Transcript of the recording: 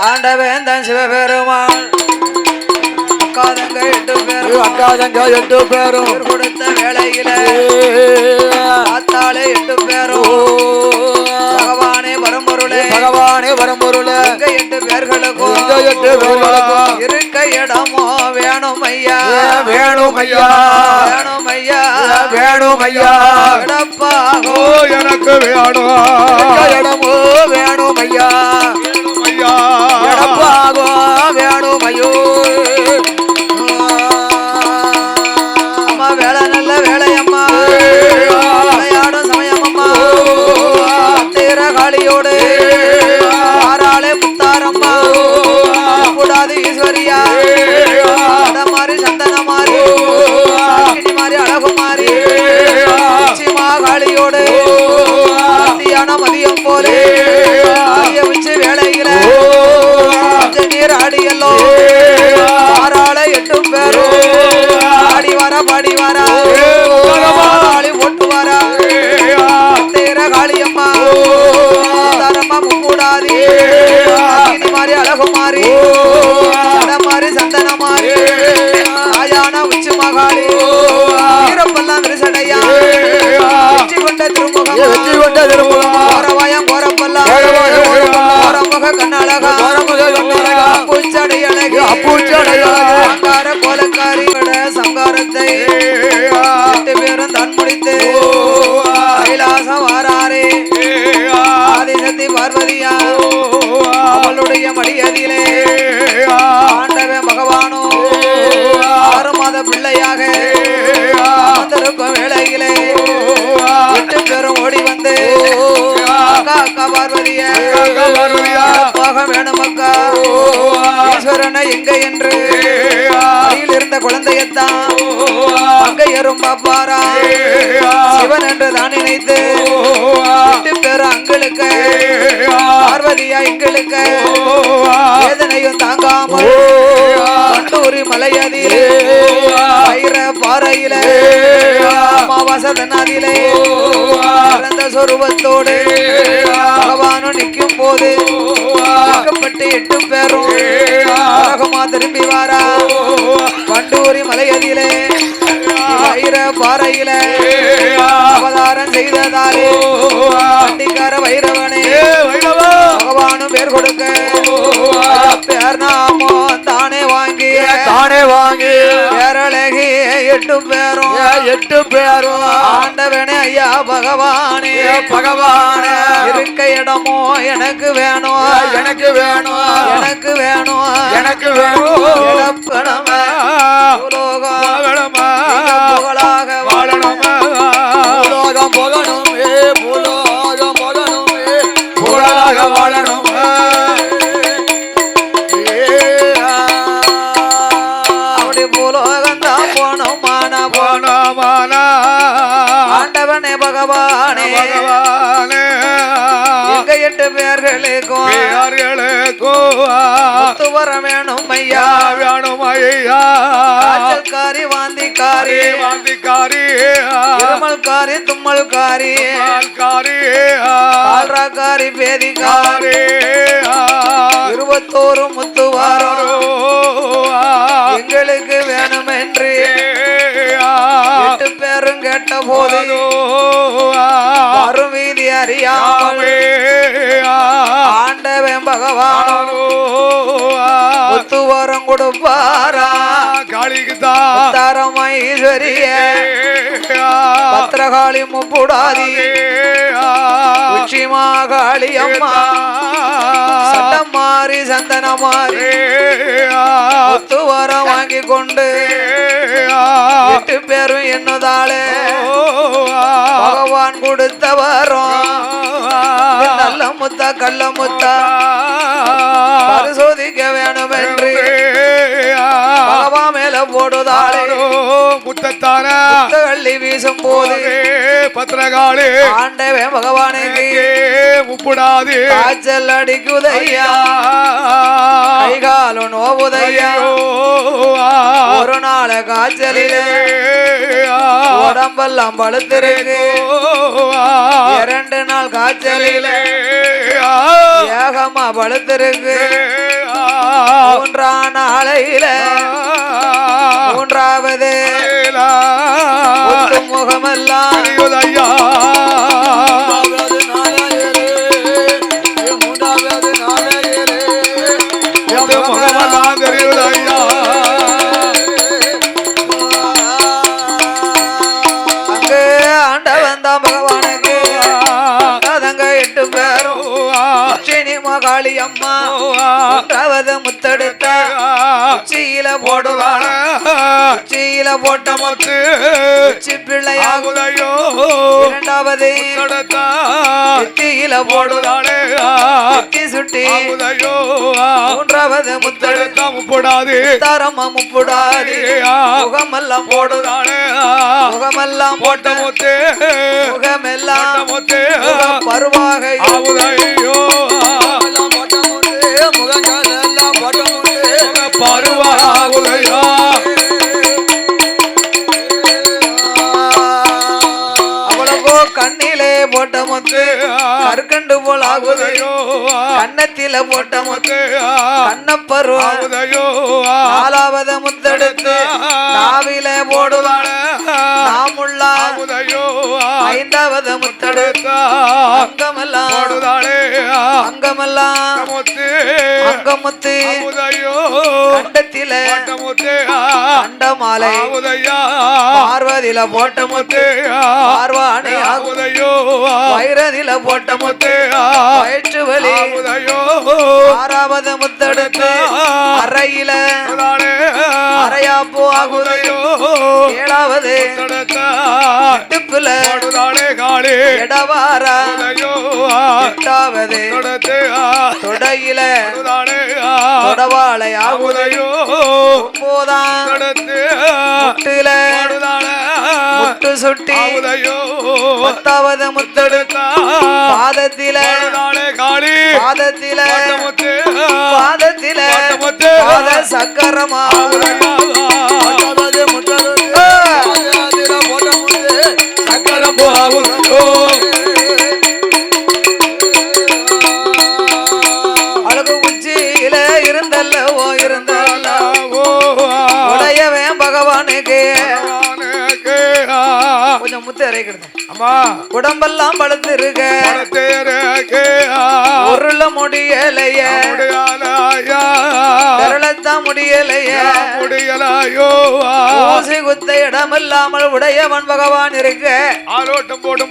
ஆண்டவன் தான் சிவபெருமான். அக்காதங்க எட்டு பேரும். அக்காதங்க எட்டு பேரும். கொடுத்த வேளையில ஆத்தாளே எட்டு பேரும். பகவானே பரம்பொருளே பகவானே வரம்பொருள. எங்க எட்டு பேர்களுக்கும். எட்டு பேர்களுக்கும். இருக்க இடமோ வேணும் ஐயா. வேணும் ஐயா. வேணும் ஐயா. வேணும் ஐயா. கிடப்பாகோ ஓ எனக்கு வேணும். இடமோ வேணும் ஐயா. மாறி அழகு மாறி மாறி சந்தன மாறி ஆயான உச்சி மகாளி வீரப்பெல்லாம் விரிசடையா வெற்றி கொண்ட திருமுகம் வெற்றி கொண்ட திருமுகமா. கோரவாயம் கோரப்பெல்லாம் கோரவாயம் கோரப்பெல்லாம். கோரமுக கண்ணழகா கோரமுக கண்ணழகா. பூச்சடை அழகி அப்பூச்சடை அழகி. சங்கார கோலக்காரி சங்காரத்தை எட்டு பேரும் தான் முடித்து மடியதிலே ஆண்டவன் பகவானோ ஆறு மாத பிள்ளையாக வந்திருக்கும் வேளையிலே. எட்டு பேரும் ஓடி வந்து அக்கா அக்கா பார்வதிய போக வேணும் அக்கா. ஈஸ்வரனை எங்க என்று? அருகில் இருந்த குழந்தையத்தான் அங்க எறும் பாப்பாரா? சிவன் என்று தான் நினைத்து எட்டு பேரும் அங்களுக்கு பார்வதியா எங்களுக்கு. வேதனையும் தாங்காமல் கண்டூரி மலையதிலே வைர பாறையிலே அமாவாசை தன்னாதிலே பிறந்த சொருபத்தோடு பகவானும் நிற்கும் போது பட்டு எட்டு பேரும் உலகமா திரும்பி வாரா. கண்டூரி மலையதிலே வைர பாறையில அவதாரம் செய்ததாலே வண்டிக்கார வைரவனே கொடுக்க. பேர் நாமோ தானே வாங்கி தானே வாங்கி. பேரழகி எட்டு பேரும். எட்டு பேரும். ஆண்டவனே ஐயா பகவானே. பகவான. இருக்க இடமோ எனக்கு வேணும். எனக்கு வேணும். எனக்கு வேணும். எனக்கு வேணும். எட்டு பேர்களுக்கும் பேர்களுக்கோ ஒத்து வர வேணும் ஐயா. வேணும் ஐயா. காய்ச்சல்காரி வாந்திக்காரி. வாந்திக்காரி இருமல்காரி தும்மல்காரி. பால்காரி கால்ராக்காரி பேதிக்காரி இருபத்தோரு முத்துவாரம் எங்களுக்கு வேணும் என்று எட்டு பேரும் கேட்ட போது வரும் வீதி அறியாமல் கொடுப்பாரா? காளிக்குதான் தரமா ஈஸ்வரிய பத்திரகாளி முப்புடாதி. உச்சிமா காளி அம்மா. சட்டம் மாறி சந்தன மாறி. முத்துவாரம் வாங்கி கொண்டு எட்டு பேரும் என்னதாளே? பகவான் கொடுத்த வரம் நல்ல முத்தா கள்ள முத்தா. பரிசோதிக்க வேணும் என்று மேல போடுதாளே முத்தத்தான கள்ளி வீசும் போது பத்திரகாளி. ஆண்டவன் பகவானுக்கு முப்புடாது காய்ச்சல் அடிக்குதையா? கைகால் நோவுதையா? ஒரு நாள் காய்ச்சலில உடம்பெல்லாம் பழுத்திருக்கு இரண்டு நாள் காய்ச்சலில ஏகமா பழுத்திருக்கு மூன்றாம் நாளையில மூன்றாவது முத்து மகாளி அம்மா. மூன்றாவது முத்தெடுத்த. உச்சியில போடுவான. உச்சியில போட்ட முத்து. பிள்ளையாகும் இரண்டாவது போடுவான. நெத்தி சுட்டி மூன்றாவது முத்தெடுத்த. போடாது தரம முப்புடாதி. முகமெல்லாம் போடுதானே முகமெல்லாம் போட்ட முத்தே. முகமெல்லாம் முத்தே. போட்ட முத்து கற்கண்டு போல் ஆகுது. ஆகுதையோ கன்னத்தில போட்ட முத்து. முத்தே கண்ணப்பருவம் ஆகுதையோ நாலாவது முத்தெடுத்து நாவில போடுவான நாமுள்ளா ஆகுதையோ ஐந்தாவது முத்தெடுத்து அங்கமெல்லாம். அங்கமெல்லாம். முத்தே அங்கமுத்து. கண்டத்தில. கண்ட மாலை பார்வதியில போட்ட முத்து பார்வாணி ஆகுதையோ வைரதில போட்ட முத்து வயிற்று வலி ஆறாவது முத்தெடுத்து அறையில. அறையாப்பு ஆகுது. ஆகுதையோ ஏழாவது. இடுப்புல. போடுதானே காளி இடவாரா எட்டாவது. தொடையில தொடவாளை ஆகுது ஆகுதையோ தடத்தே முட்டுல முட்டு சுட்டி பத்தாவது முத்தெடுத்து? பாதத்தில காளி பாதத்தில பாதத்தில பாத சக்கரமா முத்து இறைக்கிறது உடம்பெல்லாம் படுத்திருக்க உருள முடியலைய. விரலத்தான் முடியலைய. ஊசி குத்த இடமில்லாமல் உடையவன் பகவான் இருக்க. ஆலோட்டம் போடும்